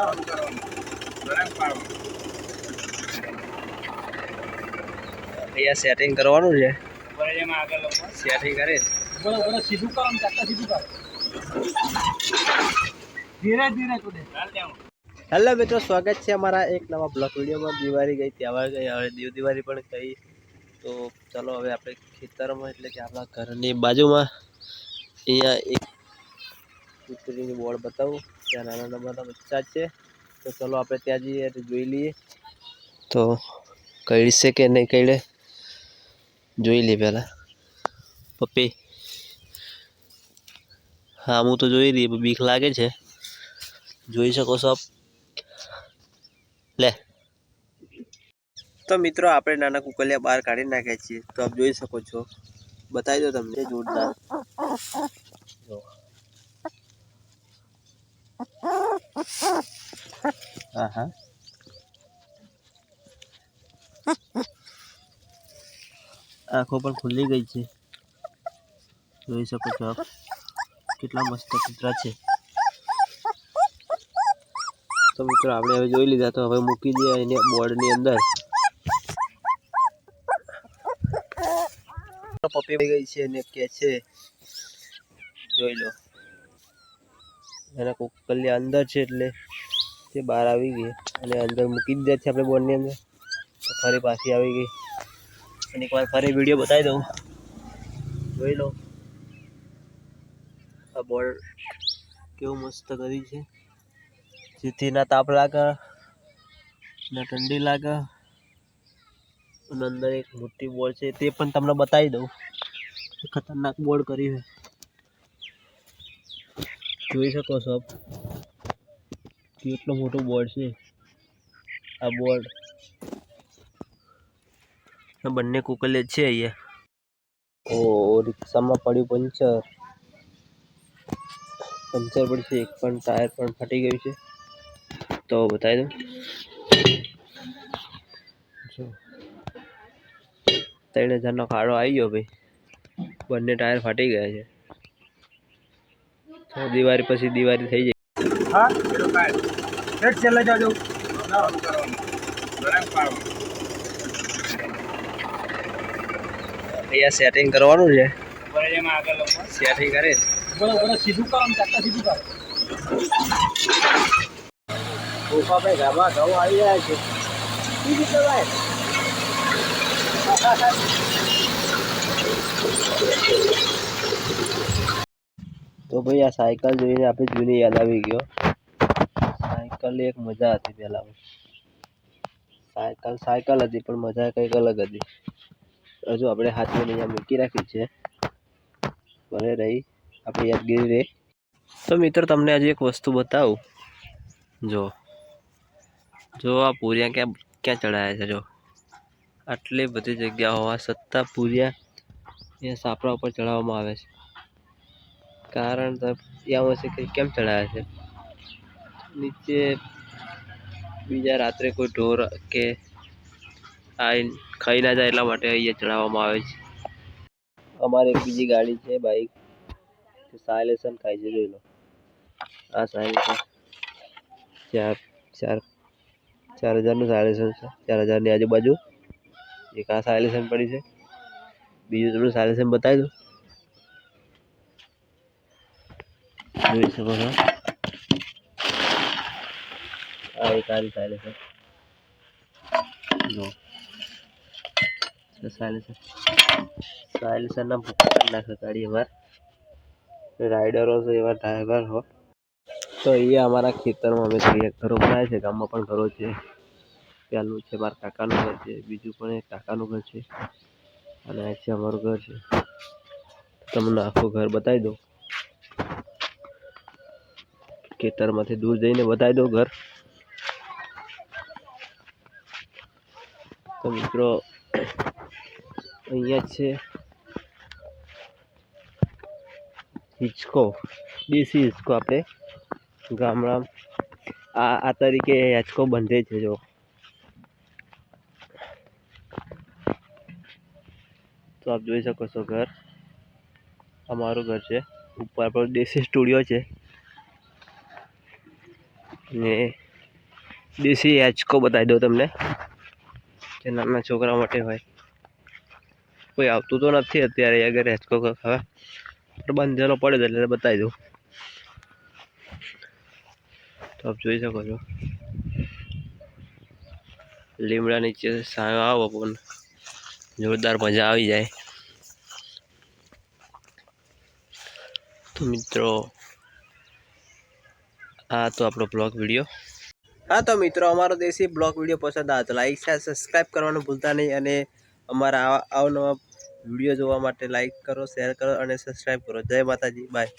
અહીંયા સેટિંગ કરવાનું છે. સેટિંગ કરે. સીધું કરો સીધું કરો ધીરે ધીરે કુદે હેલો મિત્રો સ્વાગત છે અમારા એક નવા બ્લોક વિડીયોમાં. દિવાળી ગઈ તહેવાર ગઈ હવે દીવ દિવાળી પણ ગઈ. તો ચલો હવે આપણે ખેતરમાં એટલે કે આપણા ઘરની બાજુમાં અહીંયા એક કૂતરીની બોર્ડ બતાવું. ત્યાં નાના નાના બચ્ચા છે. તો ચલો આપણે ત્યાં જઈએ જોઈ લઈએ. તો કઈ છે કે નહીં કઈડે જોઈ લઈએ પહેલાં. પપ્પી. હા હું તો જોઈ લઈએ બીક લાગે છે. જોઈ શકો છો આપ. લે. તો મિત્રો આપણે નાના કુકલિયા બહાર કાઢી નાખ્યા છીએ. તો આપ જોઈ શકો છો. બતાવી દો તમને. જોરદાર. હા હા આંખો પણ ખુલ્લી ગઈ છે. જોઈ શકો છો આપ. કેટલા મસ્ત કૂતરા છે. તો મિત્રો, આપણે હવે જોઈ લીધા તો હવે મૂકી દઈએ એને બોર્ડની અંદર. પપ્પી ગઈ છે અને કે છે, જોઈ લો. એના કુકલિયા અંદર છે એટલે તે બહાર આવી ગઈ અને અંદર મૂકી દીધા છે આપણે બોર્ડની અંદર. ફરી પાછી આવી ગઈ. અને એકવાર ફરી વીડિયો બતાવી દઉં. જોઈ લો. આ બોર્ડ કેવું મસ્ત કરી છે. જેથી ના તાપ લાગે, ના ઠંડી લાગે. અને અંદર એક મોટી બોર્ડ છે તે પણ તમને બતાવી દઉં. ખતરનાક બોર્ડ કરી છે. જોઈ શકો છો આપ. કેટલો મોટો બોર્ડ છે. આ બોર્ડ બંને કુકલે છે અહીંયા. ઓ રિક્ષામાં પડ્યું પંચર. પંચર પણ છે એક પણ ટાયર પણ ફાટી ગયું છે. તો બતાવી દઉં. ત્રણ હજારનો ખાડો આવી ગયો ભાઈ. બંને ટાયર ફાટી ગયા છે. તો દિવાળી પછી દિવાળી થઈ જાય. હા એક છેલ્લે જાજો. અહીંયા સેટિંગ કરવાનું છે. સેટિંગ કરે. સીધું કરો ને ચાકતા સીધું કરો. ઓફા ભાઈ ગામા ઘઉં આવી રહ્યા છે સીધી કરાય ભાઈ, આ સાયકલ જોઈને આપણે જૂની યાદ આવી ગયો. સાયકલ એક મજા હતી પહેલાં સાયકલ સાયકલ હતી, પણ મજા કંઈક અલગ હતી. હજુ આપણે હાથમાં અહીંયા મૂકી રાખી છે. ભલે રહી આપણી યાદગીરી રહે તો મિત્રો, તમને હજી એક વસ્તુ બતાવું. જો જો આ પૂરિયા ક્યાં ક્યાં ચડાયા છે, જો. આટલી બધી જગ્યા હોવા છતાં પૂરિયા અહીંયા સાપડા ઉપર ચડાવવામાં આવે છે. કારણ ત્યાં હશે કે કેમ ચડાવ્યા છે? નીચે બીજા રાત્રે કોઈ ઢોર કે આવીને ખાઈ ના જાય એટલા માટે અહીંયા ચડાવવામાં આવે છે. અમારે એક બીજી ગાડી છે, બાઈક. સાયલેશન ખાય છે, જોઈ લો. આ સાયલેશન. ચાર ચાર ચાર હજારનું સાયલેશન છે. ચાર હજારની આજુબાજુ એક આ સાયલેશન પડી છે. બીજું થોડું સાયલેશન બતાવી દઉં. જોઈ શકો છો આ એક આરી સાયલેશન જો સાયલેશન સાયલેશનના નાખે ગાડી અમારે રાઈડરો છે એવા ડ્રાઈવર હો તો એ અમારા ખેતરમાં અમે કરીએ ઘરો બનાવે છે ગામમાં પણ ઘરો છે. પહેલું છે મારા કાકાનું ઘર છે બીજું પણ એક કાકાનું ઘર છે. અને આ છે અમારું ઘર છે. તમને આખું ઘર બતાવી દઉં. ખેતરમાંથી દૂર જઈને બતાવી દો ઘર. તો મિત્રો, અહીંયા છે. હિચકો, દેશી હિચકો આપણે ગામડા આ આ તરીકે હિચકો બંધે છે, જો. તો આપ જોઈ શકો છો ઘર. અમારું ઘર છે. ઉપર આપણો દેશી સ્ટુડિયો છે. ને દેશી હેચકો બતાવી દઉં તમને. જે નાના છોકરા માટે હોય. કોઈ આવતું તો નથી અત્યારે અગર હેચકો હવે. પણ બંધેલો પડ્યો એટલે બતાવી દઉં. તો આપ જોઈ શકો છો. લીમડા નીચે સાયો આવો પણ જોરદાર મજા આવી જાય. તો મિત્રો આ તો આપણો બ્લોગ વીડિયો હા, તો મિત્રો, અમારો દેશી બ્લોગ વીડિયો પસંદ આવે તો લાઈક શેર સબસ્ક્રાઈબ કરવાનું ભૂલતા નહીં અને અમારા આવા અવનવા વીડિયો જોવા માટે લાઈક કરો શેર કરો અને સબસ્ક્રાઈબ કરો. જય માતાજી બાય